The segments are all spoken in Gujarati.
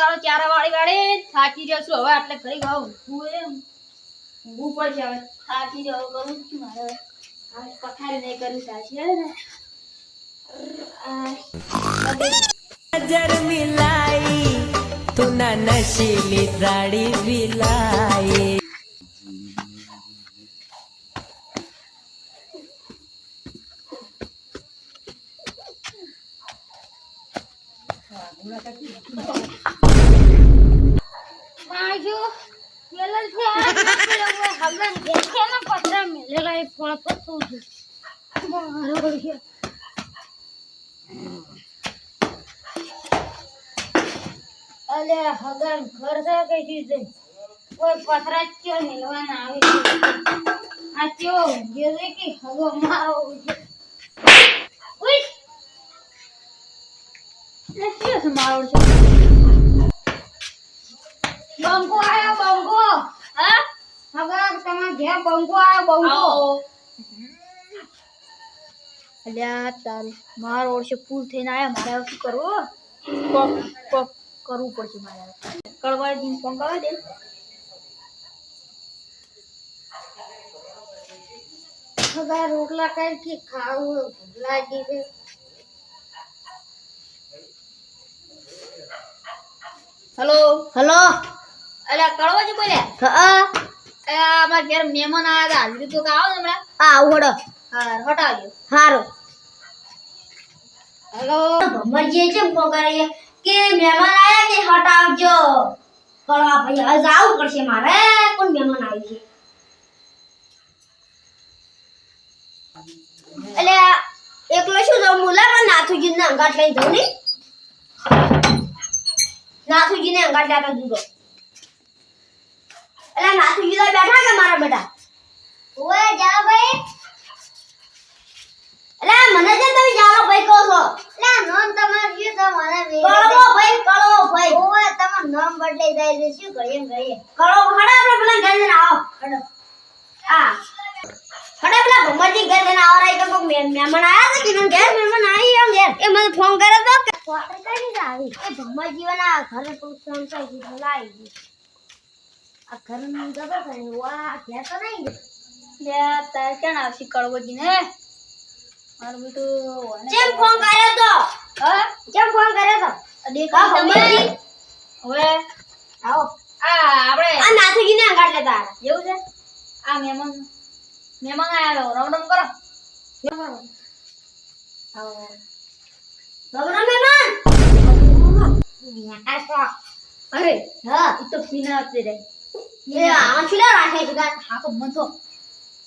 દાડો ચારા વાળી વાળી થાકી રહ્યો છું હવે આટલે ઘડી ગાવ હું એમ. ઊંઘવું પડશે હવે. થાકી રહ્યો કરું જ છું મારે. હવે. હવે પથારી નહીં કરવી સાચી હે ને? આ, નજર મિલાઈ તું ના નશીલી સાડી વિલાઈ બાજુ મેલલ છે હગન દેખે ને પતરા મેલેલા કઈ ચીજ કોઈ પથરા ક્યો મેલવાના આવે આ ક્યો જે કે હગો મારો છે? ઉઈ! શું મારો બંકો આયો બંકો હા? હગન તમારા ઘેર બંકો આયો બંકો અલ્યા તારું માર વર્ષે ફૂલ થઈને આયા મારે હવે શું કરવું કોક કોક કરવું પડશે મારે હવે. કળવાઈ દીને ફોન કરવા દે. હગા રોટલા કઈ કે ખાવું લાગી છે. હેલો હલો અલ્યા હા અલ્યા ઘેર મહેમાન આયા હતા. હાજરી તો આવો ને હમણાં હા હટાવ્યો હારો. હલો? ભમરજીએ કેમ ફોન કરીએ કે મહેમાન આયા કે હટાવજો. કળવા ભાઈ હવે જાવું પડશે મારે. કોણ મહેમાન આવી છે? એટલે એકલો શું જાઉં? મુલા પણ નાથુજી ને અંગાટ લઈ જવું નહીં નાથુજી ને અંગાટ લેતા જુદો એટલે નાથુજી તો બેઠા કે મારા બેટા? ઓએ જા ભાઈ. એટલે મને જે તમે જાલો ભાઈ કહો છો? એટલે નામ તમારું શું તમારે કળવો ભાઈ કળવો ભાઈ. ઓએ તમારું નામ બદલાઈ જાય છે. શું કરીએ કરીએ કળવો હડો આપણે પેલા ઘરે આવો. હડો આ હડો પેલા ભમરજી ઘર જઈને આવો રાઈ તો કોક મહેમાન આયા છે કે ઘેર? મહેમાન આવી એમ ઘેર. એ મને ફોન કર્યો તો કે કરી આવી. એ ભમરજી વાના ઘરે પૂછવાનું છે કે બોલાવી દી આ ઘરનું વાહ ઘેર તો નહીં લ્યા તારે ક્યાં આવશે? કળવાજી ને મારું બેટું ફોન કર્યો તો? હા? કેમ ફોન કર્યો તો? દેખા. હવે. આવો. આ આપણે આ નાથુજીને અંગાટ લેતા આવ્યા. એવું છે? આ મહેમાન મહેમાન આયા લો રામ રામ કરો. આવો. બબરો મહેમાન અરે હા. એ તો પીના આપતી રહે એ આમાં શું રાખે છે? ગાત? હા તો મથો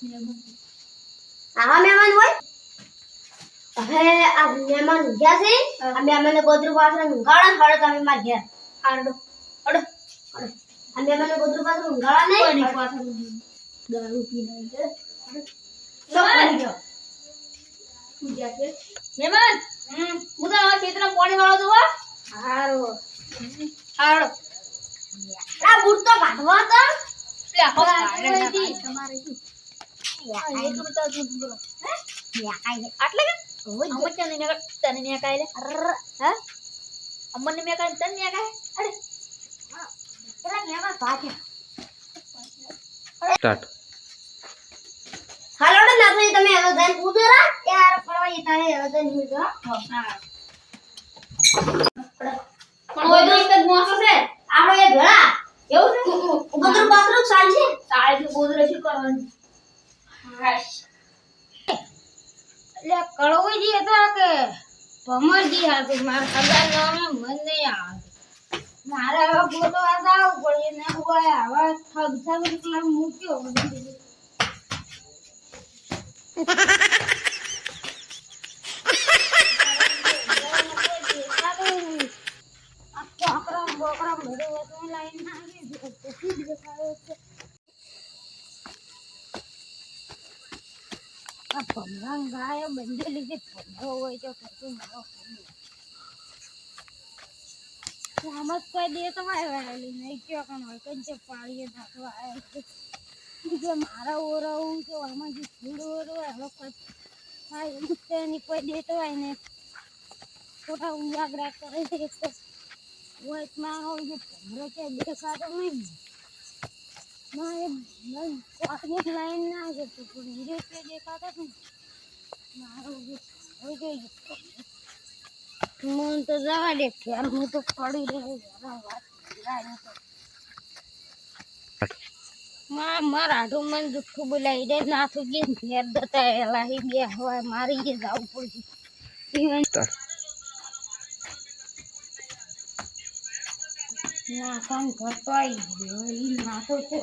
મહેમાન આવા મહેમાન હોય? હવે આ મહેમાન ગયા છે. અમે મહેમાનને ગોદરું પાથરે ઊંઘાડો ને હળો તમે માર ઘેર. આડો અડો હળો. આ મહેમાનને ગોદરું પાથરે ઊંઘાડો નહીં. પાછળ દારૂ પીને છે ગયો? પૂજા છે. મહેમાન! હું તો પાણી વાળો તો હારો હારું. આ બૂટ તો કાઢવા તો લે હો આ કાઢે ના કોઈથી. કાઢે. તમારે શું? આ એટલું બધું દૂધ બોલો. આઈ આટલે કે? અમર તને મેં તને મેં કાઈ લે? હા? અમર ને મેં કાઈ તને મેં કાઈ? અરે. પેલા મહેમાન ભાગ્યા સ્ટાર્ટ. હાલો ને તમે હવે યાર ફરવા જતા હે હવે જઈને પૂછો હા. પણ હોય તો મોસો છે આપણો એ ભેળા. એવું છે? ગોદરું પાથરું ચાલશે તારે જે કરવાનું. એટલે કળવજી હતા કે ભમરજી હતું? મારા સગા નામે મન નહીં આવે. મારે હવે ગોતો આવવું પડે ને હોય હવે થગ થગ મૂક્યો આ કોકરા બોકરા બધું વસ્તુ લાઈન નાખી છે પછી જ દેખાયો છે આ ભમરાં ગાયો બંધેલી છે ભમરો હોય તો કશું મારો આમ કોઈ દેતો હોય વહેલી નહીં, કયો કણ આવ્યો છે. મારા ઓરવું છે આમાં જે ફૂડ ઓરો હવે કોઈ તો એની કોઈ દેતો હોય ને ખોટા ઉજાગરા કરે છે તો વચમાં હોય કે દેખાતો નહીં મન તો ગઈ જવા દે હું તો પડી રહ્યો મારા આઢું મન જુઠ્ઠું બોલાવી દે નાથું જે ઘેર દતા એલા હી બે હવા મારી જવું પડશે ના કામ કરતો આવી ગયો. ઈ ના તો છે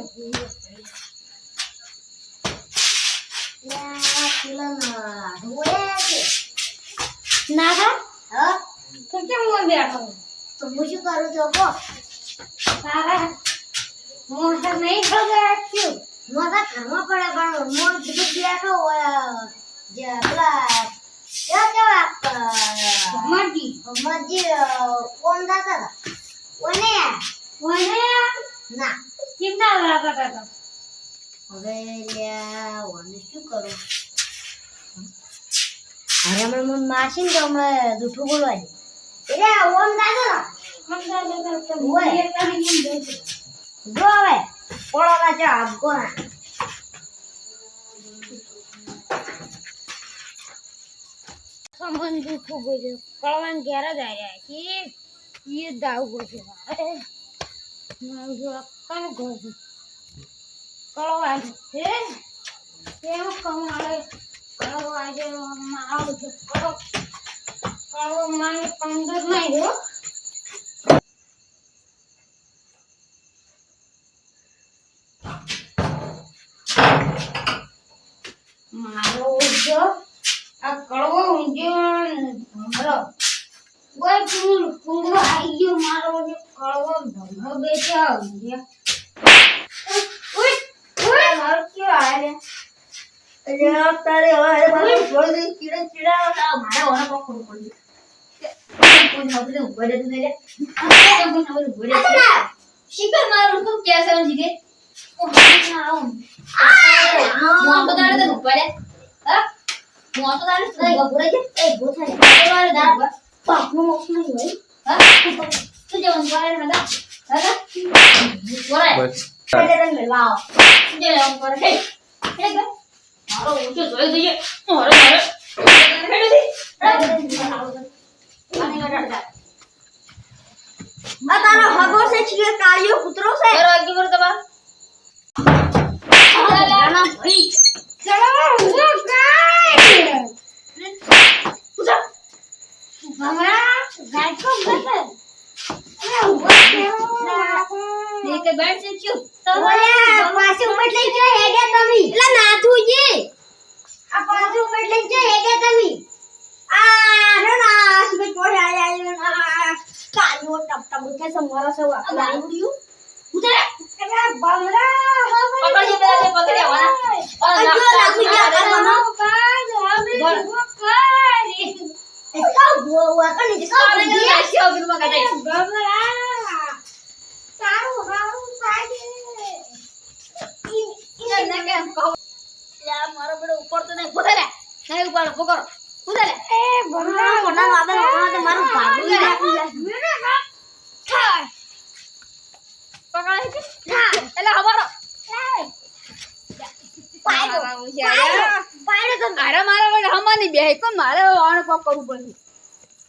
ના કા હા? તો કેમ હું બેઠો તો હું શું કરું તો કહો. તારા મોઢા નહીં બગાડ્યું મારા ઘરમાં પડે પણ મોર બધું બેઠો હોય જે પેલા કેવા કેવા મરજી મરજી કોણ દાતા હતા? મને ના. ચિંતા લાગતા હતા હવે લ્યા ઓને શું કરું? અરે હમણાં મને મારશે ને તો હમણાં જૂઠું બોલવા દે. એટલે ઓમ દાદા હોય. જો હવે પોળોના ચા આપકો ના. સંબંધ જૂઠું બોલ્યો. કળવાન ઘેર જ આવ્યા કે એ દાવ ગોશે મારે મારું જો કામ ગોશે કળવાન છે કેમ કમાડે કળવા જે મારો છે કળો કળવો મને પંદર નહીં હો મારો ઉજો આ કળવો ઊંઘ્યો ભમરો ઓય ફૂંગરો આવી ગયો મારો ઉય ઉય મારો કયો આલે અરે તારે હવે મારું ચીડા ચીડા ના મારે ઓને. આ રહેતું નહીં. શીખર મારું તું ક્યાં છે શીખે હું તો તારે તને ઊભા રહે હા હું તો તારે તને ઊભા રહે એ ગોથા ને તારે દાર પાપનો મોક્ષ નહીં હોય હા તું જવાનું કરે ને દા હા બોલાય એટલે તને મેળવા આવો તું જવાનું કરે હે હે ગા મારો ઊંચો જોઈ દઈએ મારો મારે હેડે દી આની નહીં તો બેટ શીખ્યું તો પાછું બદલે જો હેડે તમે એટલે નાથુજી આ પાછું બદલે જો હેડે તમે આ રો ના સુબે પોર આયા ના કાયો ટપ ટપ કે સમોરા સવા ગાડુડિયું ઉતરે એટલે બમરા પકડજે પેલા તે પકડે વાના અજો લાગુ જા કરવાનો કાજ હવે કરી એકા બોવા કને કા બોવા કને કા બોવા કને મારો બેડો ઉપર તો નહીં ઉતરે નહીં ઉપાડો પકડો ઉતરે એ ભમરા મોટા વાદળ વાદળ મારું ભાગું નાખી જાય પકડાય છે? ના એટલે હવારો. પાડો. પાયરો તો મારા મારા વડે હમાની બે કોણ મારે આને પક કરવું પડશે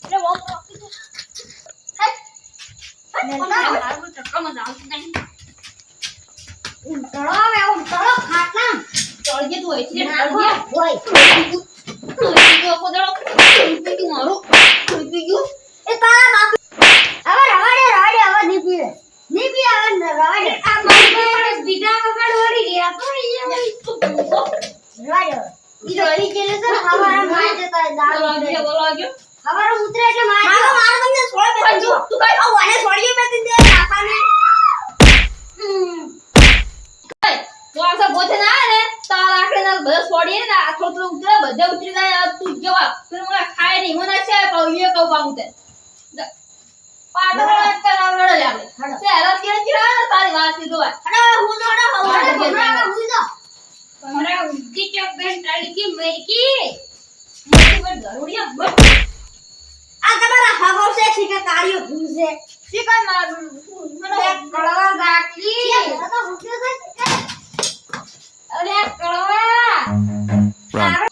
એટલે વો મારું ચક્કરમાં જાવતું નહીં. ઉંટળો આવે ઉંટળો ખાટલા ચડજે તું હોય છે ચડજે. હોય. મારું એ તારા બાપ હવે રવાડે રવાડે હવે નહીં પીવે નહીં પીવે હવે રવાડે. આ ભમરા બીજા વગર ઓડી ગયા તો એ રવાડે ઈ રોડી જેલે છે હવારા માર જતા દારૂ પીવે. હવારે ઉતરે એટલે માર મારો મારો તમને છોડે બે તું તું કઈ આવ અને સોળીએ બે દે નાખાને વાસા બોથે ના ને. સ્ટાર રાખે ને બધા છોડીએ ને આ થોડું થોડું ઉતરે બધા ઉતરી જાય તું જવા ફિર મને ખાય નહીં મને છે કહું એ કહું પાઉં તે પાટો કર આવડે લાગે તે હેરાન કે છે? અરે કળવા!